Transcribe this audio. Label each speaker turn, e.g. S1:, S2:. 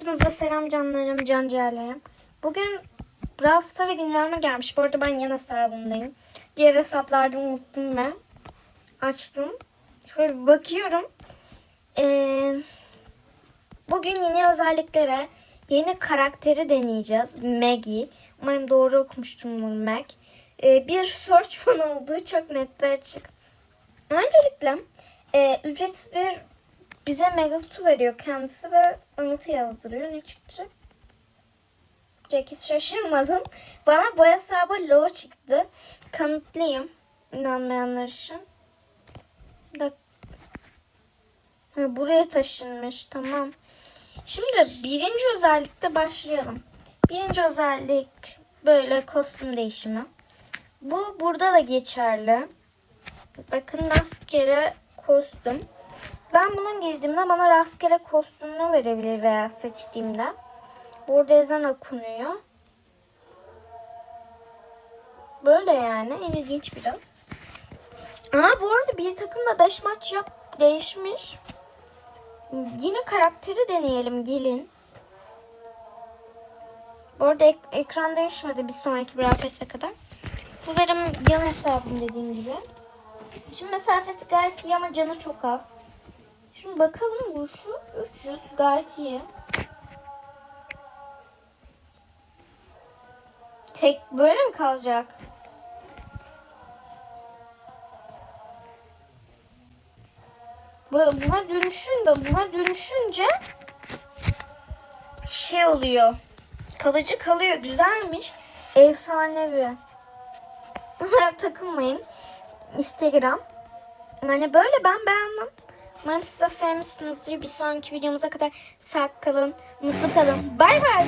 S1: Selam canlarım, canciğerlerim. Bugün Brawl Stars'a güncelleme gelmiş. Bu arada ben yan hesabımdayım. Diğer hesaplarda unuttum ve açtım. Şöyle bir bakıyorum. Ee, bugün yeni özelliklere, yeni karakteri deneyeceğiz. Maggie. Umarım doğru okumuştumdur Mag. Ee, bir search fan olduğu çok net ve açık. Öncelikle e, ücretsiz bir bize mega kutu veriyor kendisi ve anıtı yazdırıyor. Ne çıktı? Hiç şaşırmadım. Bana bu hesaba low çıktı. Kanıtlıyım. İnanmayanlar için. Bir. Ha, buraya taşınmış. Tamam. Şimdi birinci özellikle başlayalım. Birinci özellik böyle kostüm değişimi. Bu burada da geçerli. Bakın rastgele kostüm. Ben bunun girdiğimde bana rastgele kostümünü verebilir veya seçtiğimde. Burada ezan okunuyor. Böyle yani ilginç biraz. Aa bu arada bir takımda 5 maç yap değişmiş. Yine karakteri deneyelim gelin. Bu arada ek- ekran değişmedi bir sonraki Brawl kadar. Bu benim yan hesabım dediğim gibi. Şimdi mesafesi gayet iyi ama canı çok az. Şimdi bakalım bu şu 300 gayet iyi. Tek böyle mi kalacak? Bu- Buna dönüşünce, buna dönüşünce şey oluyor. Kalıcı kalıyor. Güzelmiş. Efsanevi. Takılmayın. Instagram. Yani böyle ben beğendim. Umarım siz de sevmişsinizdir. Bir sonraki videomuza kadar sağ kalın, mutlu kalın. Bay bay.